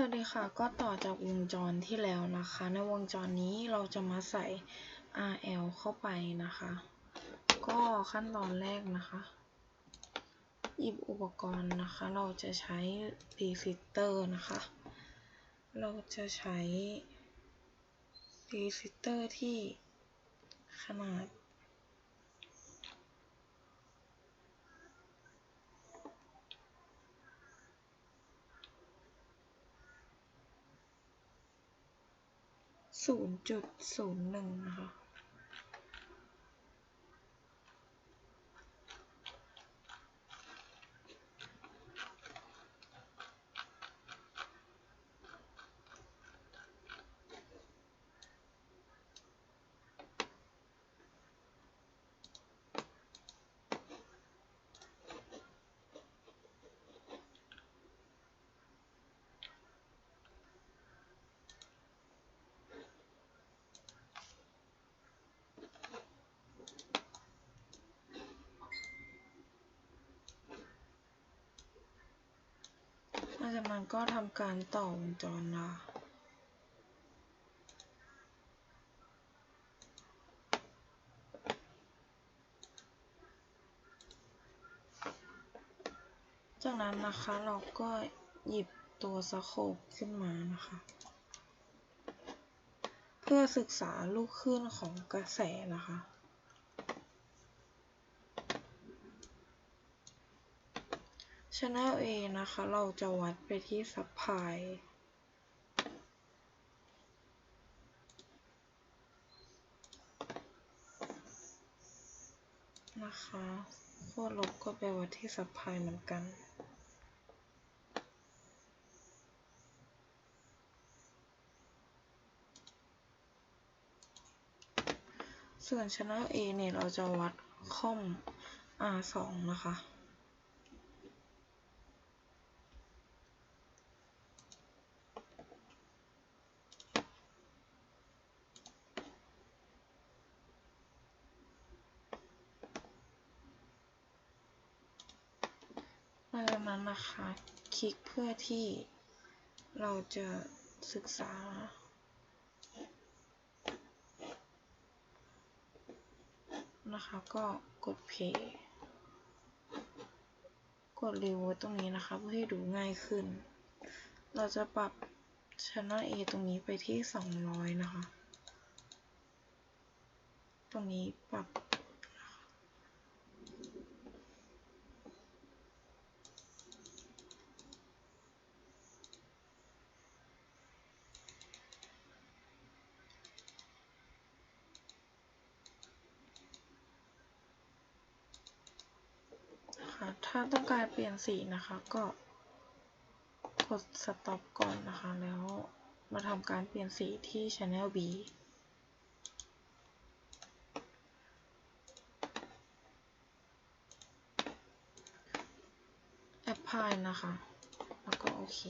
สวัสดีค่ะ ก็ต่อจากวงจรที่แล้วนะคะ ในวงจรนี้เราจะมาใส่ RL เข้าไปนะคะ ก็ขั้นตอนแรกนะคะ หยิบอุปกรณ์นะคะ เราจะใช้ resistor นะคะ เราจะใช้ resistor ที่ขนาด ศูนย์จุดศูนย์หนึ่ง นะคะหลังจากนั้นก็ทำการต่อวงจรนะคะจากนั้นนะคะเราก็หยิบตัวสโคปขึ้นมานะคะ เพื่อศึกษาลูกคลื่นของกระแสนะคะ Channel A นะคะ เราจะวัดไปที่ซัพพลายนะคะขั้วลบก็ไปวัดที่ซัพพลายเหมือนกันส่วน Channel A เนี่ย เราจะวัดค่อม R2 นะคะ หลังจากนั้นนะคะ คลิกเพื่อที่เราจะศึกษานะคะก็กด play กด reverse ตรงนี้นะคะ เพื่อให้ดูง่ายขึ้น เราจะปรับ channel A ตรงนี้ไปที่ 200 นะคะ ตรงนี้ปรับ ค่ะ ถ้าต้องการเปลี่ยนสีนะคะ ก็กด stop ก่อนนะคะ แล้วมาทำการเปลี่ยนสีที่ channel B apply นะคะ แล้วก็โอเค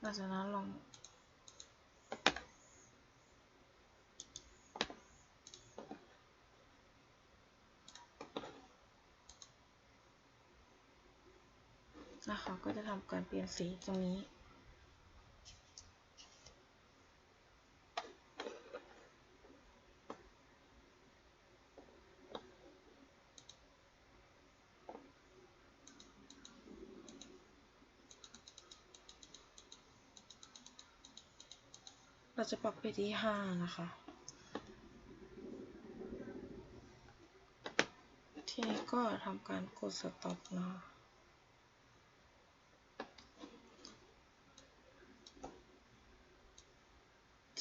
หลังจากนั้นลอง นะคะก็จะทำการเปลี่ยนสีตรงนี้เราจะปรับไปที่ห้านะคะ ทีนี้ก็ทำการกด stop นะคะ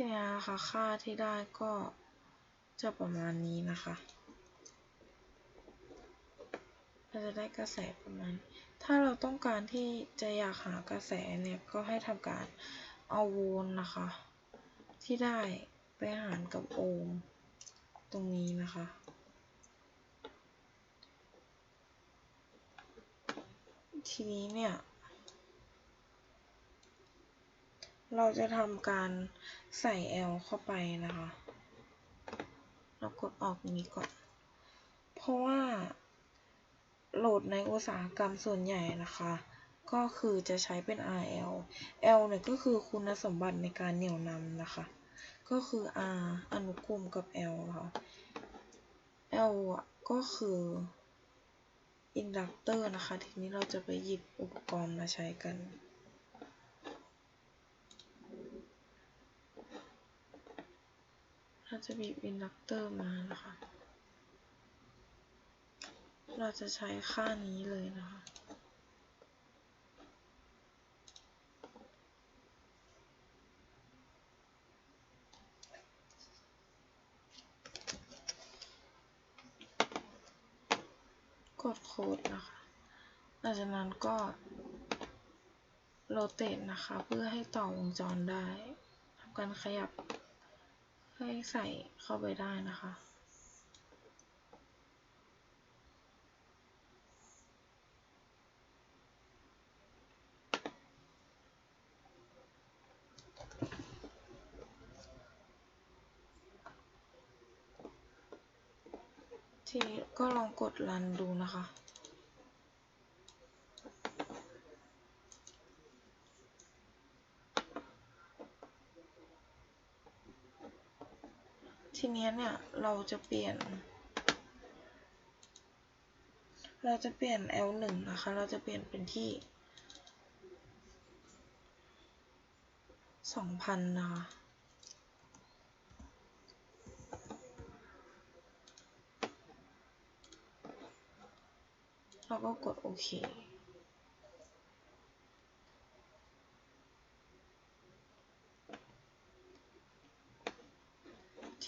ทีนี้นะคะค่าที่ได้ก็จะประมาณนี้นะคะเราจะได้กระแสประมาณ ถ้าเราต้องการที่จะอยากหากระแสเนี่ยก็ให้ทำการเอาโวลต์นะคะ ที่ได้ไปหารกับโอห์มตรงนี้นะคะทีนี้เนี่ย เราจะทำการใส่ L เข้าไปนะคะ เรากดออกนี้ก่อน เพราะว่าโหลดในอุตสาหกรรมส่วนใหญ่นะคะ ก็คือจะใช้เป็น RL L เนี่ยก็คือคุณสมบัติในการเหนี่ยวนำนะคะ ก็คือ R อนุกรมกับ L ค่ะ L ก็คืออินดักเตอร์นะคะ ทีนี้เราจะไปหยิบอุปกรณ์มาใช้กัน เราจะบีบอินดักเตอร์มานะคะ เราจะใช้ค่านี้เลยนะคะ กดโค้ดนะคะ หลังจากนั้นก็โรเต e นะคะ เพื่อให้ต่อวงจรได้ทำการขยับ ให้ใส่เข้าไปได้นะคะ ทีนี้ก็ลองกดรันดูนะคะ ที นี้เนี่ยเราจะเปลี่ยน เราจะเปลี่ยน L1 นะคะ เราจะเปลี่ยนเป็นที่2,000นะคะแล้วก็กดโอเค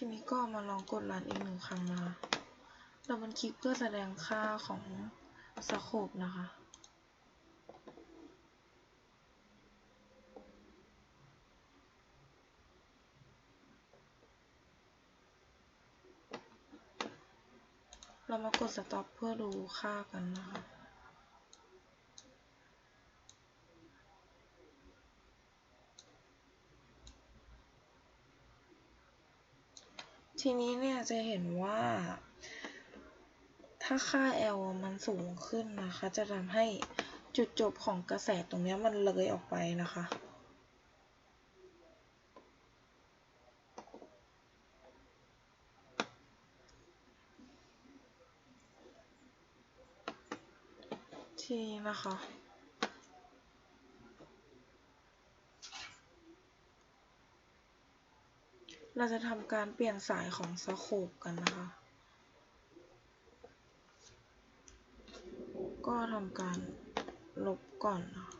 ทีนี้ก็มาลองกดรันอีกหนึ่งครั้งนะคะเราบันคลิกเพื่อแสดงค่าของสโคปนะคะเรามากด stop เพื่อดูค่ากันนะคะ ทีนี้เนี่ยจะเห็นว่า ถ้าค่า L มันสูงขึ้นนะคะ จะทำให้จุดจบของกระแสตรงนี้มันเลยออกไปนะคะทีนี้นะคะ เราจะทำการเปลี่ยนสายของสโคปกันนะคะ ก็ทำการลบก่อนนะคะ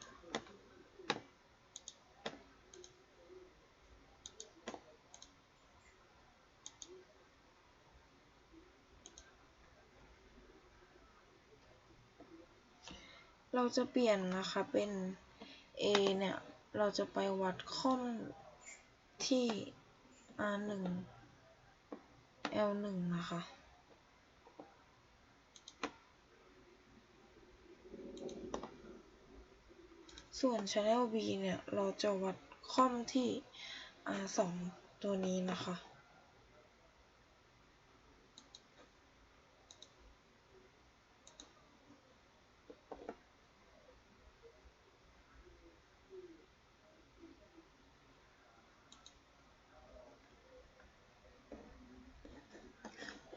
เราจะเปลี่ยนนะคะเป็น A เนี่ย เราจะไปวัดค่อมที่ R1 L1 นะคะ ส่วน Channel B เนี่ย เราจะวัดค่อมที่ R2 ตัวนี้นะคะ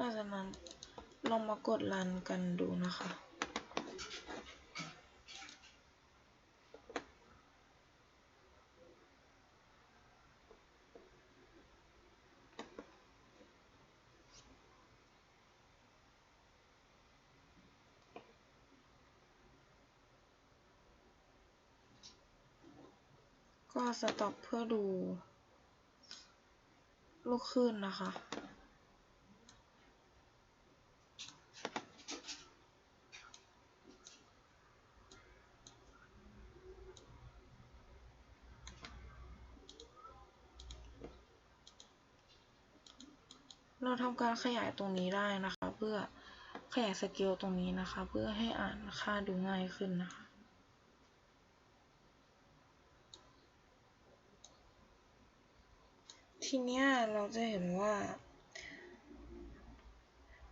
หลังจากนั้นลองมากดรันกันดูนะคะก็สต็อปเพื่อดูลูกคลื่นนะคะ เราทำการขยายตรงนี้ได้นะคะ เพื่อขยายสเกลตรงนี้นะคะ เพื่อให้อ่านค่าดูง่ายขึ้นนะคะ ทีนี้เราจะเห็นว่า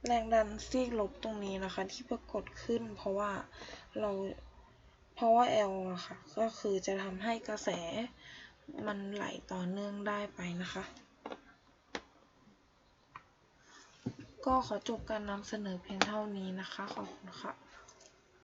แรงดันซีกลบตรงนี้นะคะ ที่ปรากฏขึ้น เพราะว่าเรา power L อะค่ะก็คือจะทำให้กระแสมันไหลต่อเนื่องได้ไปนะคะ ก็ขอจบการนำเสนอเพียงเท่านี้นะคะ ขอบคุณค่ะ